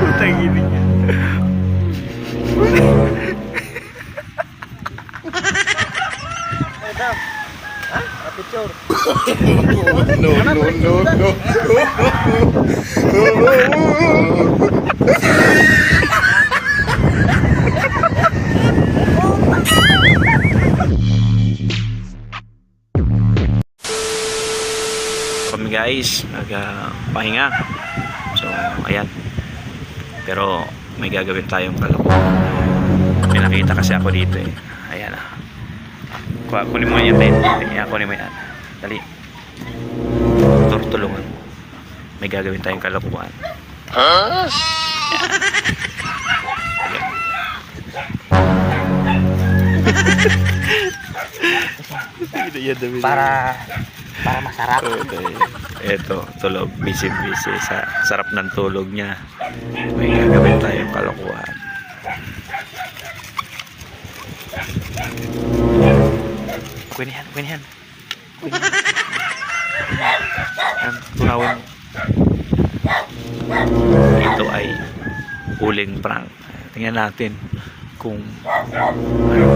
Putang ina niya. Madam. Ha? Picture. No, no, no, no. kami guys nagpahinga so ayan pero may gagawin tayong kalokohan may nakita kasi ako dito eh. Ayan ah. Kuha, kunin mo yan tayo ayan kunin mo yan. Dali. Turtulungan mo. May gagawin tayong kalokohan. Huh? Para para masarap. Okay. Eto, tulog. Busy-busy. Sa sarap ng tulog niya. May gagawin tayong kalokohan. Na yan. Yan, tunawin. Ito ay huling prank. Tingnan natin kung ano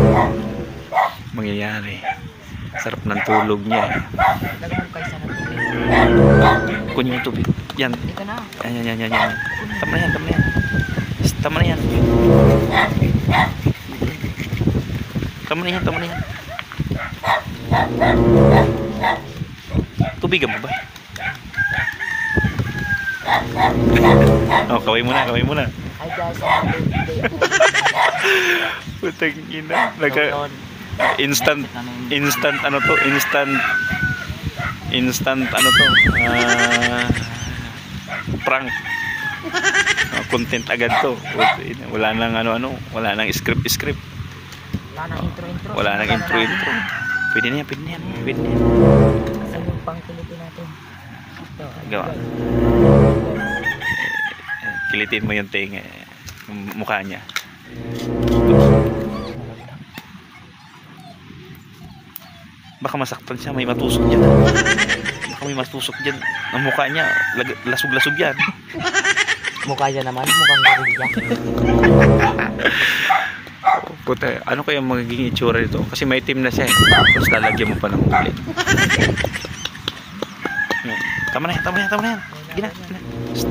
mangyayari. Sarap ng tulog niya. eh. Kunin yung tubig. Yan. Yan, yan, yan, yan, yan. Tama na yan, tama na yan. Tama na yan. Tama na yan, tama na yan. Tubigan mo ba? oh, kaway muna, kaway muna. Hi guys. Putang ina. Nagka, instant, instant ano to, instant, instant ano to, ah, prank. Ah, content agad to. Wala nang ano ano, wala nang script script. Wala nang intro-intro. Wala nang intro intro. Pwede na yan, pwede na yan, pwede na yan. Saan yung pang kilitin natin? Ito. Gawa. Eh, Kilitin mo yung tinga, eh, mukha niya. Baka masaktan siya, may matusok dyan. Baka may matusok dyan. Ang mukha niya, lasog-lasog yan. Mukha niya naman, mukhang gorilla. Puta, ano kaya magiging itsura nito? Kasi may team na siya eh. Tapos lalagyan mo pa ng ulit. Tama na yan, tama na yan, tama na yan. Sige na, sige na. Shh.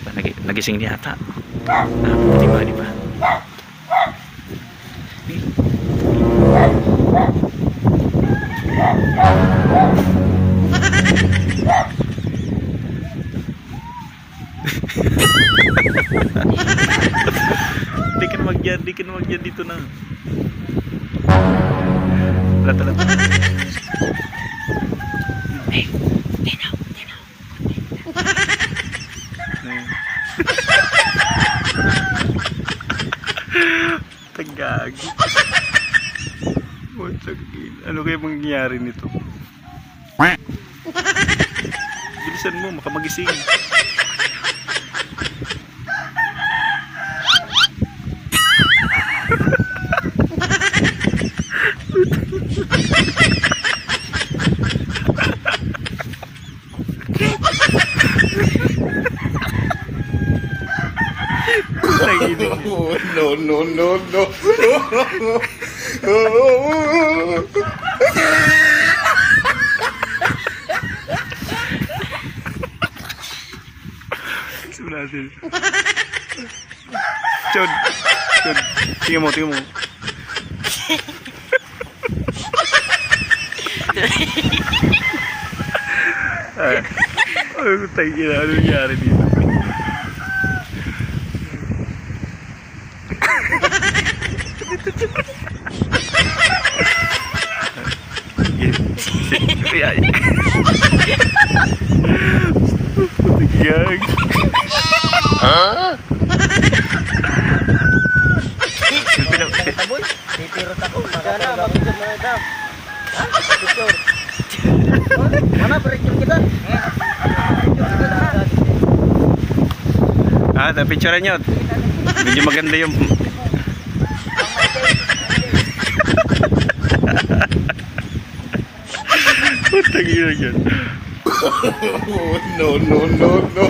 Diba, nag nagising niya ata. Ah, di ba, Di ka na magyan, di ka na magyan dito na. Lata, lata. Hey, tinaw, tinaw. Matagin. Ano kaya mangyayari nito? Bilisan mo, makamagising. Tagin. No, no, no, no. Gusto natin. Chod. Chod. Tingnan mo, tingnan mo. ah, ano tayo na? Ano nangyari dito? Ay, ay. Gag. Huh? Taboy, pipirot ako. Magana, mapicture mo. Ah, tapi coranya Biji maganda yung Putang ina yan. no, no. no, no, no.